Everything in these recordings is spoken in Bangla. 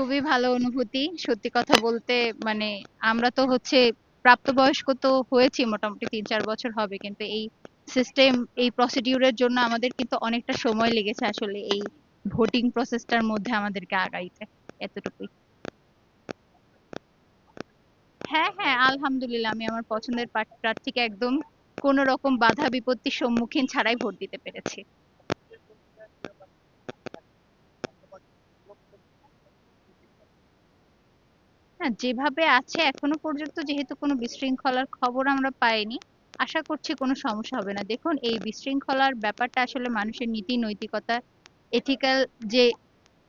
খুবই ভালো অনুভূতি। সত্যি কথা বলতে মানে আমরা তো হচ্ছে প্রাপ্তবয়স্ক তো হয়েছি, মোটামুটি তিন চার বছর হবে, কিন্তু এই সিস্টেম এই প্রসিডিউরের জন্য আমাদের কিন্তু অনেকটা সময় লেগেছে আসলে এই ভোটিং প্রসেসটার মধ্যে আমাদেরকে আগাইতে, এতটুকুই। হ্যাঁ হ্যাঁ আলহামদুলিল্লাহ, আমি আমার পছন্দের প্রার্থ- প্রার্থীকে একদম কোনো রকম বাধা বিপত্তির সম্মুখীন ছাড়াই ভোট দিতে পেরেছি। হ্যাঁ যেভাবে আছে এখনও পর্যন্ত যেহেতু কোনো বিশৃঙ্খলার খবর আমরা পাইনি, আশা করছি কোনো সমস্যা হবে না। দেখুন, এই বিশৃঙ্খলার ব্যাপারটা আসলে মানুষের নীতি, নৈতিকতা এথিক্যাল যে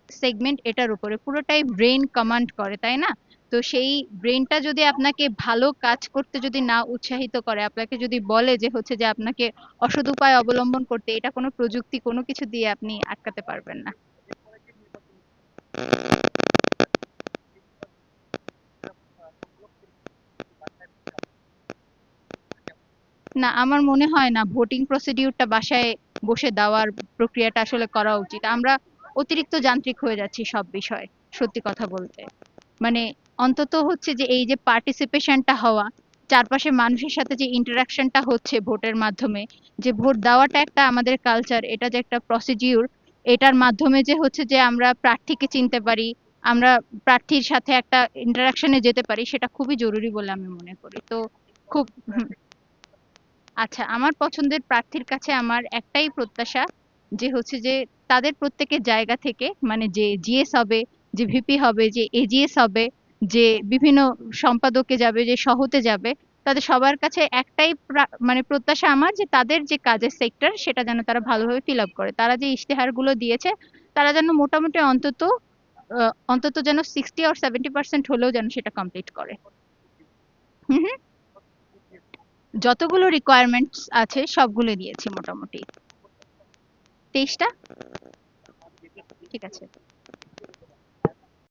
সেগমেন্ট এটার উপরে পুরোটাই ব্রেন কমান্ড করে, তাই না? তো সেই ব্রেনটা যদি আপনাকে ভালো কাজ করতে যদি না উৎসাহিত করে, আপনাকে যদি বলে যে হচ্ছে যে আপনাকে অসৎ উপায় অবলম্বন করতে এটা কোনো প্রযুক্তি কোনো কিছু দিয়ে আপনি আটকাতে পারবেন না। না, আমার মনে হয় না ভোটিং প্রসিডিউরটা বাসায় বসে দেওয়ার প্রক্রিয়াটা আসলে করা উচিত। আমরা অতিরিক্ত যান্ত্রিক হয়ে যাচ্ছি সব বিষয়ে, সত্যি কথা বলতে। মানে অন্তত হচ্ছে যে এই যে পার্টিসিপেশনটা হওয়া, চারপাশে মানুষের সাথে যে ইন্টারাকশনটা হচ্ছে ভোটের মাধ্যমে, যে ভোট দেওয়াটা একটা আমাদের কালচার এটা যে একটা প্রসিডিউর এটার মাধ্যমে যে হচ্ছে যে আমরা প্রার্থীকে চিনতে পারি, আমরা প্রার্থীর সাথে একটা ইন্টারাকশনে যেতে পারি, সেটা খুবই জরুরি বলে আমি মনে করি। তো খুব আচ্ছা আমার পছন্দের প্রার্থীর কাছে আমার একটাই প্রত্যাশা যে হচ্ছে যে তাদের প্রত্যেকের জায়গা থেকে মানে যে জিএস হবে, যে ভিপি হবে, যে এজিএস হবে, যে বিভিন্ন সম্পাদকে যাবে, যে সহতে যাবে, তাদের সবার কাছে একটাই মানে প্রত্যাশা আমার যে তাদের যে কাজের সেক্টর সেটা যেন তারা ভালোভাবে ফিল আপ করে। তারা যে ইশতেহারগুলো দিয়েছে, তারা যেন মোটামুটি অন্তত অন্তত যেন সিক্সটি আর সেভেন্টি পার্সেন্ট হলেও যেন সেটা কমপ্লিট করে। হুম হুম। যতগুলো রিকোয়ারমেন্টস আছে সবগুলো দিয়েছি মোটামুটি। তেইশটা? ঠিক আছে।